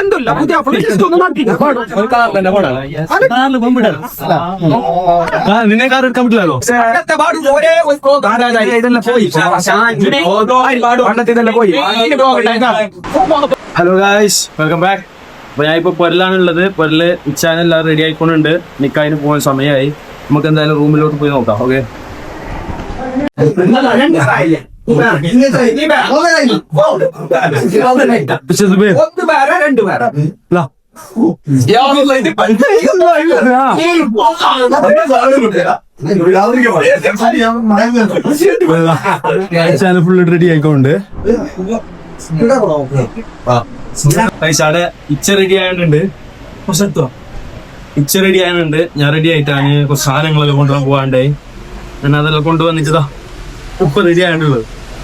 എന്തുല്ല പുതിയ നിന്നെ കാർ എടുക്കാൻ പറ്റില്ലല്ലോ? ഹലോ ഗായ്സ് വെൽക്കം ബാക്ക് അപ്പൊ ഞാൻ ഇപ്പൊ പൊരലാണുള്ളത്. പൊരൽ ഉച്ചാൻ എല്ലാം റെഡി ആയിക്കൊണ്ടുണ്ട് നിക്കാതിന് പോകാൻ സമയമായി നമുക്ക് എന്തായാലും റൂമിലോട്ട് പോയി നോക്കാം. ഓക്കെ ഒന്ന് പേരാ രണ്ട് ഫുള്ള് റെഡി ആയിക്കൊണ്ട്. ഇച്ച റെഡി ആയിട്ടുണ്ട് ഇച്ച റെഡി ആയിട്ടുണ്ട് ഞാൻ റെഡി ആയിട്ടാണ് കുറച്ച് സാധനങ്ങളൊക്കെ കൊണ്ടുപോകാൻ പോകാണ്ടായി ഞാൻ അതെല്ലാം കൊണ്ടുവന്നിട്ടതാ ഉപ്പ് റെഡി ആയിട്ടുള്ളത്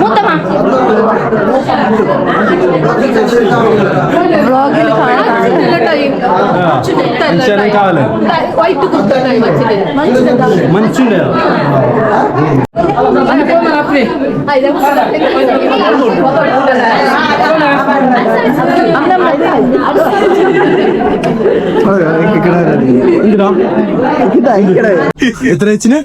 ముత్తమా బ్లాగ్ కావాలి వైట్ కుర్తా మంచిగా మంచిగా എത്ര വെച്ചിന്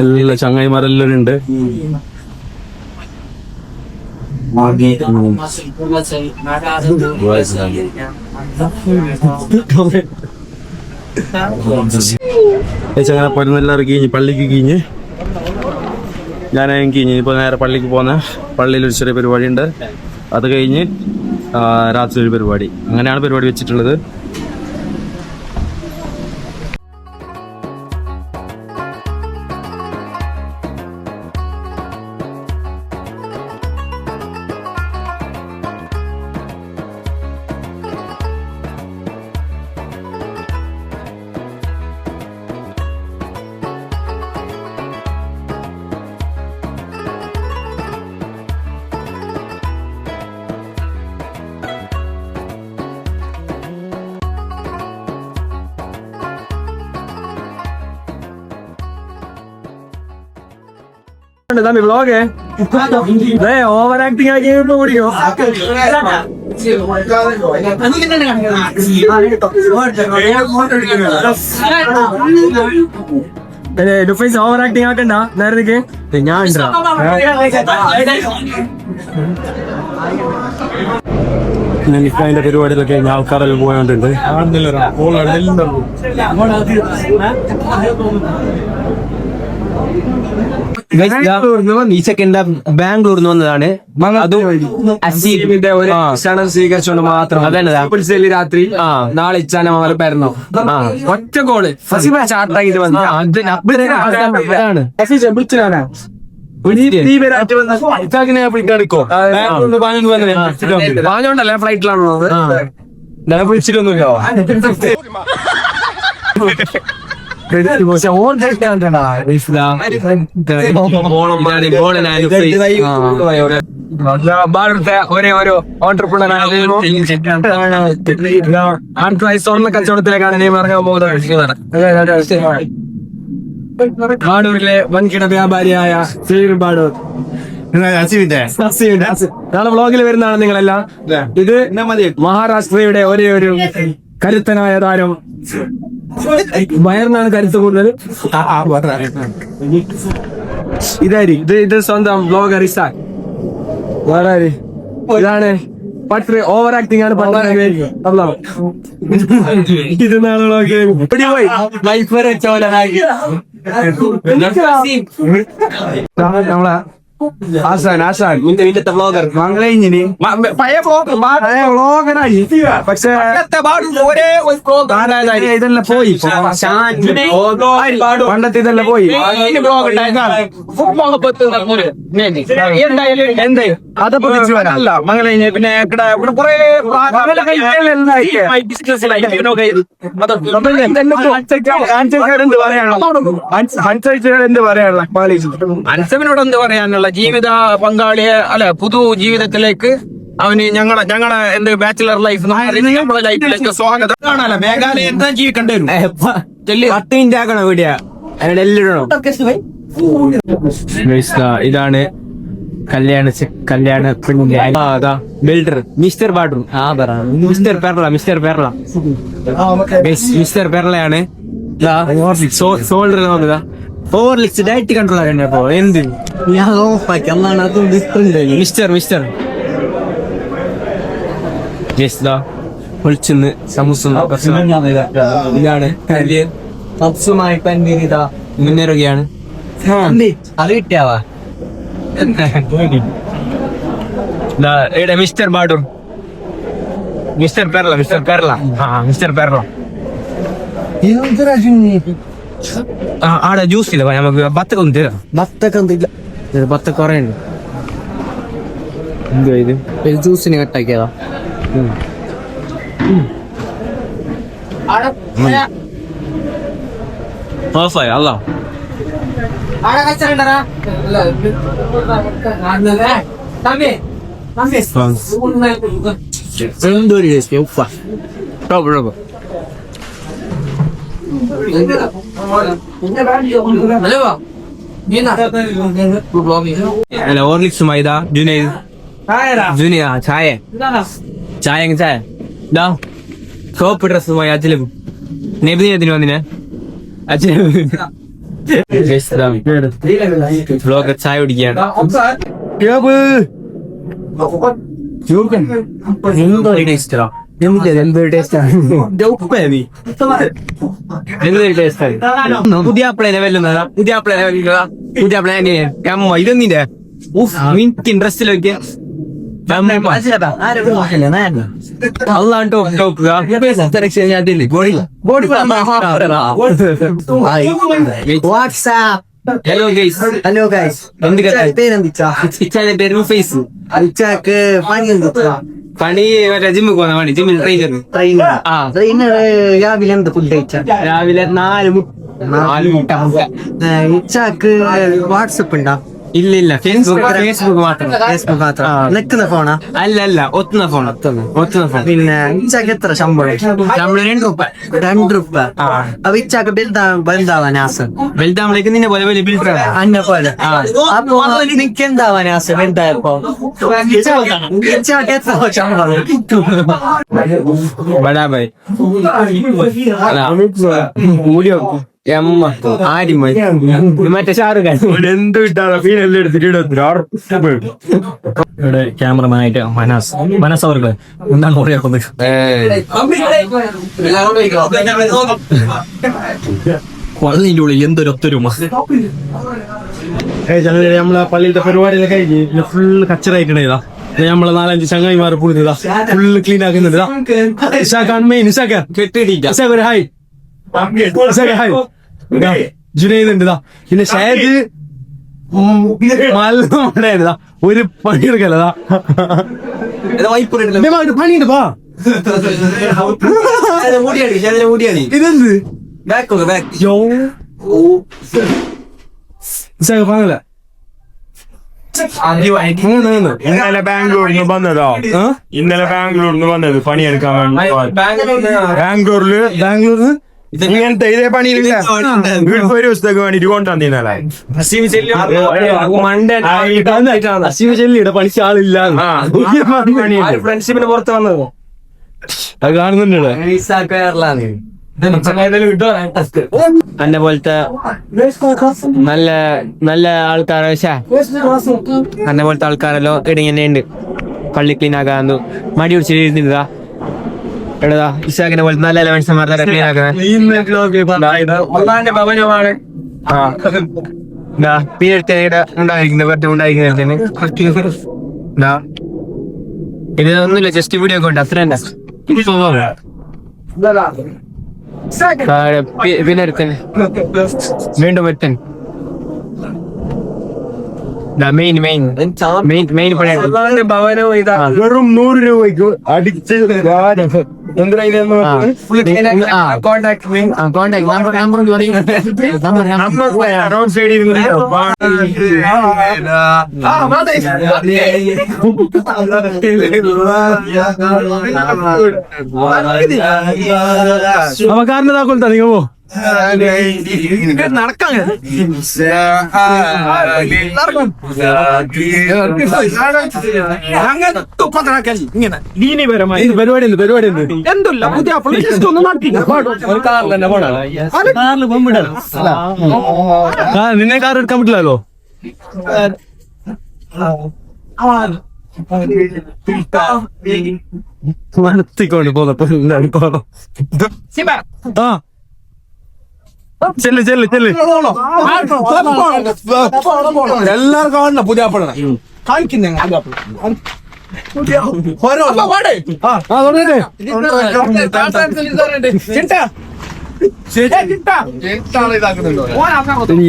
എല്ലാ ചങ്ങായിമാരെല്ലാരും ഉണ്ട്. ചങ്ങനെ പൊരുന്നെല്ലാവരും കീഞ്ഞ് പള്ളിക്ക് കീഞ്ഞ് ഞാനായും എനിക്ക് ഇനിയിപ്പോൾ നേരെ പള്ളിക്ക് പോകുന്ന പള്ളിയിൽ ഒരു ചെറിയ പരിപാടിയുണ്ട്. അത് കഴിഞ്ഞ് രാത്രി ഒരു പരിപാടി. അങ്ങനെയാണ് പരിപാടി വെച്ചിട്ടുള്ളത്. തമ്പി വ്ളോഗ് ഓവർ ആക്ടിങ് ആക്കി പിടിക്കോ ലുഫൈസ് ഓവർ ആക്ടിങ് ആക്കണ്ട. നേരത്തേക്ക് ഞാൻ പരിപാടിയിലൊക്കെ ഞാൻ ആൾക്കാരെല്ലാം പോയോണ്ടുണ്ട്. ഈ സെക്കൻഡ് ബാംഗ്ലൂരിൽ നിന്ന് വന്നതാണ്. അതും അസീബിന്റെ ഒരു ക്ഷണം സ്വീകരിച്ചുകൊണ്ട് മാത്രം അതന്നെ രാത്രി നാളെ ഇച്ചാന പരന്നോ. ഒറ്റ കോൾ അതാണ്. പറഞ്ഞോണ്ടല്ലേ ഫ്ലൈറ്റിലാണോ ഞാൻ വിളിച്ചിട്ടൊന്നുമില്ല. ഭാരതത്തെ ഒരേ ഒരു ഓണ്ടർപ്രണർ സ്വർണ കച്ചവടത്തിലേക്കാണ് നീ ഇറങ്ങാൻ പോകുന്നത് ബാഡൂരിലെ വൻകിട വ്യാപാരിയായ ശ്രീ ബാഡൂർ നാളെ വ്ളോഗിൽ വരുന്നതാണ് നിങ്ങളെല്ലാം ഇത് മഹാരാഷ്ട്രയുടെ ഒരേ ഒരു കരുത്തനായ താരം വയറിനാണ് കരുത്ത് കൂടുതൽ? ഇതാരി ഇത് ഇത് സ്വന്തം ബ്ലോഗർ ഇസാൻ വേറെ? ഇതാണ് പട്ട് ഓവർ ആക്ടിങ് ആണ് ഇത് നാളെ നമ്മളെ ആസാൻ ആസാൻ. ഇന്നത്തെ വ്ളോഗർ മംഗള ഇഞ്ഞിനി പഴയ വ്ളോഗർ പഴയ വ്ളോഗറായി പക്ഷേ ഒരേ ഒരു വ്ളോഗർ ഇതെല്ലാം പോയി. പണ്ടത്തെ ഇതെല്ലാം പോയി. എന്തേ? അതപ്പോ തിരിച്ചു വരാം. അല്ല മംഗള പിന്നെ ഇവിടെ ഇവിടെ കുറെ പറയാനുള്ള? അൻസമിനോട് എന്ത് പറയാനുള്ള ജീവിത പങ്കാളിയെ അല്ല പുതു ജീവിതത്തിലേക്ക് അവന് ഞങ്ങളെ ഞങ്ങളെ എന്ത് ബാച്ചിലർ ലൈഫ് ലൈഫിലേക്ക് സ്വാഗതം. കാണാല? മേഘാലയ എന്താ ജീവിക്കേണ്ടി ഇതാണ് കല്യാണ കല്യാണ പെണ്ണിന്റെ അതാ ബിൽഡർ മിസ്റ്റർ ബാഡ്റൂം ആ പറ. Mister Perla mister Perla mister പെർളയാണ് സോൾഡർ നോക്കുക ഓവർലിക്സ് ഡയറ്റ് കൺട്രോൾ ആകണ്ടേ അപ്പോ എന്ത്? ഞാൻ ഓഫാക്കി അന്നാണ് അത് മിസ്റ്റർ മിസ്റ്റർ യെസ് ദാ. ഒളിച്ചെന്ന് സമൂസ ഇതാണ്. കല്യൻ പപ്സുമായി പന്നീരിതാ മുന്നേറുകയാണ്. അത് കിട്ടിയാവാ. Mister Badoor. Mister Perla mister Perla ആ മിസ്റ്റർ പെർല ആ ആടെ ജ്യൂസ് ഇല്ല? നമുക്ക് ബത്തൊക്കെ ഒന്ന് തരാം ബത്തൊക്കെ ഒന്നില്ല ബത്തൊക്കെ കുറേ ഉണ്ട് എന്തോ ഇത് ജ്യൂസിന് കട്ടാക്കിയതാ ഓഫായി? അല്ല എന്തോ ഉപ്പ. Top top. അല്ല ഓർലിക്സ് മൈദ ജുനൈദ് ജുനിയ ചായ ചായ എങ്ങ ചായ ദാ സോപ്പ് ഡ്രസ്സുമായി അച്ഛലും നബിദിനത്തിന് വന്നിനെ അച്ഛനും വ്ലോഗർ ചായ കുടിക്കുകയാണ് എന്തോ ടേസ്റ്റാ എന്തൊരു ടേസ്റ്റാണ് പുതിയ പ്ലേനെ വെല്ലുന്നതാ പുതിയ പ്ലേനെ വെല്ലുന്നതാ പുതിയ പ്ലേനെ അമ്മ ഇതെന്നിന്റെ മിനിറ്റ് ഇൻട്രസ്റ്റിലൊക്കെ അല്ലാണ്ട് WhatsApp hello guys hello guys എന്ത്? പേരെന്തിച്ചാ ഇച്ചാന്റെ ഫേസ് അയച്ചാക്ക് പണി എന്തിച്ചാ പണി മറ്റേ ജിമ്മിൽ പോകുന്ന പണി ജിമ്മിൽ ട്രെയിനർ ട്രെയിനർ ആ. ട്രെയിൻ രാവിലെ എന്ത് ഫുഡ് കഴിച്ചാ? രാവിലെ നാല് മുട്ട നാല് മുട്ട. ഇച്ചാക്ക് വാട്സപ്പ് ഉണ്ടാ? ഇല്ല ഇല്ല. ഫേസ്ബുക്ക് ഫേസ്ബുക്ക് മാത്രം. ഫേസ്ബുക്ക് മാത്രം. നിൽക്കുന്ന നിക്കുന്ന ഫോണാ? അല്ല അല്ല. ഒത്തുന്ന ഫോൺ. ഒത്തുന്ന ഒത്തുന്ന ഫോൺ. പിന്നെ ഇച്ചാക്ക് എത്ര ശമ്പളം? ശമ്പളം രണ്ട് രൂപ രണ്ട് രൂപ അപ്പൊ ഇച്ചാക്ക് ബലുതാ ബലുതാവാൻ ആസ് വലുതാകുമ്പോഴേക്ക് നിന്നെ പോലെ വലിയ ബിൽഡർ അന്നെ പോലെ. അപ്പൊ നിനക്ക് എന്താവാൻ ആസ് വലുതായപ്പോ ഇച്ചാക്ക് എത്ര ശമ്പളം? ബടാ ബൈ. ആരി മറ്റേ ഷാറുഖ് ഖാൻ എന്ത് കിട്ടാതെ ഫീനെല്ലാം എടുത്തിട്ട് ഇവിടെ ക്യാമറമാനായിട്ട് മനസ് മനസ് അവർക്ക് എന്താണ് പറയാക്കുന്നത് ഉള്ളിൽ എന്തൊരൊത്തൊരുമ നമ്മളെ പള്ളിയിലത്തെ പരിപാടിയിലൊക്കെ കഴിഞ്ഞ് ഫുള്ള് കച്ചറായിട്ടുണ്ടായതാ നമ്മളെ നാലഞ്ച് ചങ്ങായിമാരെ പുള്ളിതാ ഫുള്ള് ക്ലീൻ ആക്കുന്നുണ്ട് ഇസാഖാൻ മെയിൻ ഇസാഖാൻ കെട്ടിയിട്ടില്ല. ഹായ് ഹായ് ജുനൈദ് ഉണ്ട് ഇതാ. പിന്നെ ഷായത് മലതാ ഒരു പണിയെടുക്കല്ലതാ പണിയുണ്ട് പാ ഇതെന്ത്? പാങ്ങല ഇന്നലെ ബാംഗ്ലൂരിൽ വന്നതോ? ഇന്നലെ ബാംഗ്ലൂരിൽ നിന്ന് വന്നത് പണിയെടുക്കാൻ വേണ്ടി ബാംഗ്ലൂരിൽ ബാംഗ്ലൂരിന്ന്? ഇങ്ങനത്തെ ഇതേ പണിയില്ല വീട്ടിൽ ഒരു പുസ്തകം വേണ്ടിട്ട് കൊണ്ടുവന്നു ഇന്നലെ മണ്ടൻ അസീമ ചെല്ലിയുടെ പണിക്ക് ആളില്ല. ഫ്രണ്ട്ഷിപ്പിന് പുറത്ത് വന്നത്. അത് കാണുന്നുണ്ട് ഇവിടെ. എന്നെ പോലത്തെ നല്ല നല്ല ആൾക്കാരെ എന്നെ പോലത്തെ ആൾക്കാരെല്ലോ ഇടങ്ങനെ ഉണ്ട്. പള്ളി ക്ലീൻ ആകാന്നു മടി പിടിച്ചിരുന്നിതാ എടാ നല്ല ക്ലീൻ ഉണ്ടായിരിക്കുന്നത്? വെറുതെ ഉണ്ടായിരിക്കുന്നതിന് ഇത് ഒന്നുമില്ല ജസ്റ്റ് വീഡിയോ കൊണ്ട് അത്ര തന്നെ. പിന്നെ ഒരുത്തൻ വീണ്ടും ഒരുത്തൻ മെയിൻ മെയിൻ മെയിൻ മെയിൻ പണിയാണ്. ഭവനവും ഇതാ. വെറും നൂറ് രൂപയ്ക്ക് അടിച്ച് ಕಾರಣ ತಗೊಳ್ತಾರೆ ನೀವು നടക്കാൻ അങ്ങനെ തുപ്പത്തിനാക്കൽ ഇങ്ങനെ ദീനിപരമായി ഇത് പരിപാടി എന്ത് പരിപാടി എന്ത് എന്തുല്ല പുതിയ ഒന്ന് നടത്തി ആ നിന്നെ കാർ എടുക്കാൻ പറ്റില്ലല്ലോ മനത്തിക്കൊണ്ട് പോന്നപ്പോ പോന്നോ ആ. ചെല്ല് ചെല്ലു ചെല്ലു. എല്ലാവർക്കും കാണണം പുതിയ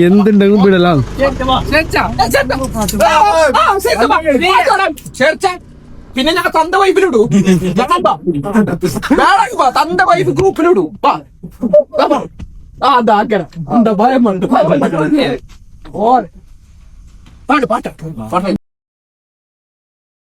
എന്തുണ്ടെങ്കിലും വിടലാം. പിന്നെ ഞങ്ങൾ തന്റെ വൈഫിലിടൂ തന്റെ വൈഫ് ഗ്രൂപ്പിലിടൂ വാ. വാ, വാ. ആ. അതാക്കണം എന്താ ഭയമുണ്ട് ഓ പാട്ട് പാട്ട്. പാട്ട്.